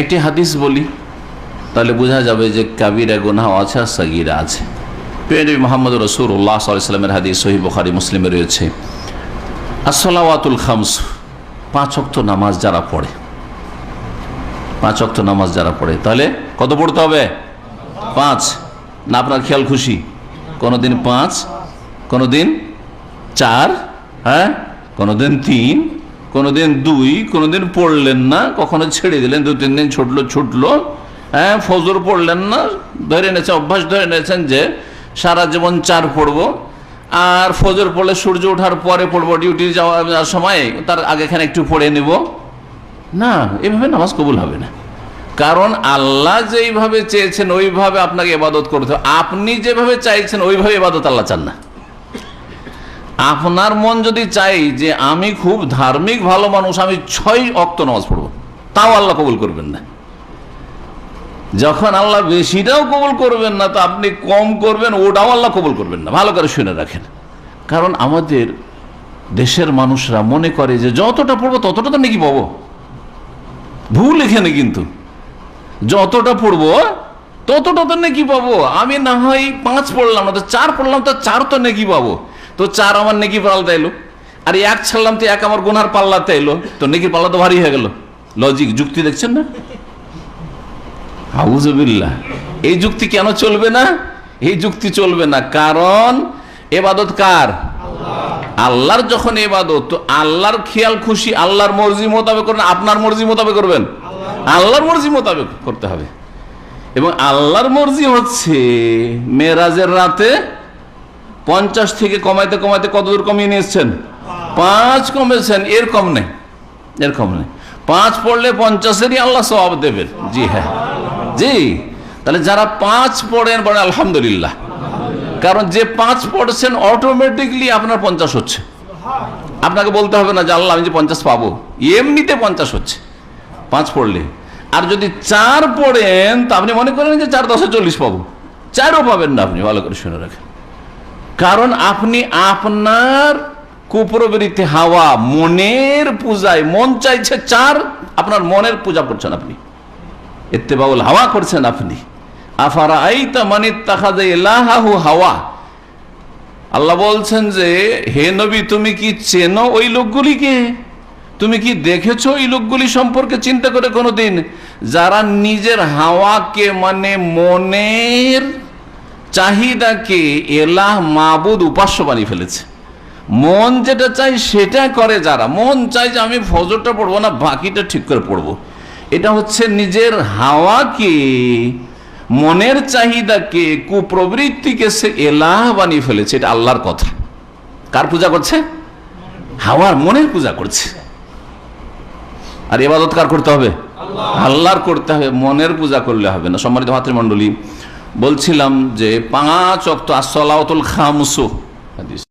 একটি হাদিস বলি, তাহলে বোঝা যাবে যে কাবিরা গুনাহ আছে আর সাগিরা আছে। পেয়ে মোহাম্মদ রসুল্লাহ সাল্লামের হাদিস সহি বখারি, মুসলিমে রয়েছে। আসলাওয়াতুল খামস, পাঁচ অক্ত নামাজ যারা পড়ে, পাঁচ অক্ত নামাজ যারা পড়ে, তাহলে কত পড়তে হবে? পাঁচ। না, আপনার খেয়াল খুশি। কোনোদিন পাঁচ, কোনোদিন চার হ্যাঁ? কোনোদিন তিন কোনোদিন দুই, কোনোদিন পড়লেন না, কখনো ছেড়ে দিলেন, দু, তিন দিন ছুটলো ছুটলো। হ্যাঁ ফজর পড়লেন না, ধরে নিয়েছেন, অভ্যাস ধরে নিয়েছেন যে সারা জীবন চার পড়ব। আর ফজর পড়লে সূর্য ওঠার পরে পড়ব, ডিউটি যাওয়ার সময় তার আগেখানে একটু পড়ে নেব। না, এভাবে নামাজ কবুল হবে না। কারণ আল্লাহ যেইভাবে চেয়েছেন, ওইভাবে আপনাকে ইবাদত করতে আপনি যেভাবে চাইছেন, ওইভাবে ইবাদত আল্লাহ চান না। আপনার মন যদি চাই যে আমি খুব ধার্মিক ভালো মানুষ, আমি ছয় অক্ত নামাজ পড়ব। তাও আল্লাহ কবুল করবেন না। যখন আল্লাহ বেশিটাও কবুল করবেন না, তো আপনি কম করবেন, ওটাও আল্লাহ কবুল করবেন না। ভালো করে শুনে রাখেন। কারণ আমাদের দেশের মানুষরা মনে করে যে যতটা পড়ব, ততটা তো নাকি পাবো। ভুল এখানে কিন্তু। যতটা পড়ব, ততটা তো নাকি পাবো। আমি না হয় পাঁচ পড়লাম, না তো চার পড়লাম, তো চার তো নাকি পাবো। তো চার আমার নেকি পাল্লা এলো। আর এক ছাড়লাম তো এক আমার গোনার পাল্লাতে এলো। তো নেকির পাল্লা তো ভারী হয়ে গেল। লজিক যুক্তি দেখছেন না? হাউজবিল্লা এই যুক্তি কেন চলবে না? এই যুক্তি চলবে না। কারণ এবাদত কার? আল্লাহর যখন এবাদত তো আল্লাহর খেয়াল খুশি আল্লাহর মর্জি মোতাবেক করবেন আপনার মর্জি মোতাবেক করবেন। আল্লাহর মর্জি মোতাবেক করতে হবে। এবং আল্লাহর মর্জি হচ্ছে মেরাজের রাতে পঞ্চাশ থেকে কমাইতে কমাইতে কতদূর কমিয়ে নিয়ে এসছেন পাঁচ কমেছেন, এর কম নেই, এর কম নেই। পাঁচ পড়লে পঞ্চাশেরই আল্লাহ সব দেবেন। জি হ্যাঁ। জি। তাহলে যারা পাঁচ পড়েন, বলেন আলহামদুলিল্লাহ। কারণ যে পাঁচ পড়ছেন অটোমেটিকলি আপনার পঞ্চাশ হচ্ছে। আপনাকে বলতে হবে না যে, আল্লাহ, আমি যে পঞ্চাশ পাবো। এমনিতে পঞ্চাশ হচ্ছে, পাঁচ পড়লে। আর যদি চার পড়েন, তা আপনি মনে করেন যে চার দশে চল্লিশ পাবো। চারও পাবেন না আপনি, ভালো করে শুনে রাখেন। কারণ আপনি আপনার কুপ্রবৃত্তি হাওয়া মনের পূজায়, মন চাইছে চার, আপনার মনের পূজা করছেন আপনি। এত্তেবাউল হাওয়া করছেন আপনি। আফারা আইতা মানে তাহাদে এলাহাহু হাওয়া। আল্লাহ বলছেন যে, হে নবী, তুমি কি চেনো ওই লোকগুলিকে? তুমি কি দেখেছ ওই লোকগুলি সম্পর্কে চিন্তা করে কোনোদিন? যারা নিজের হাওয়াকে মানে মনের চাহিদাকে এলাহ মাবুদ উপাস্য বানিয়ে ফেলেছে। মন যেটা চাই সেটা করে যারা। মন চাই যে আমি ফজরটা পড়ব না বাকিটা ঠিক করে পড়ব। এটা হচ্ছে নিজের হাওয়াকে মনের চাহিদাকে কুপ্রবৃত্তিকে সে এলাহ বানিয়ে ফেলেছে এটা আল্লাহর কথা। কার পূজা করছে? হাওয়ার মনের পূজা করছে। আর এবাদত কার করতে হবে? আল্লাহর। করতে হবে। মনের পূজা করলে হবে না। সম্মানিত মাতৃমণ্ডলী বলছিলাম যে পাঁচ অক্ত আসলাউতুল খামসু। হাদিস।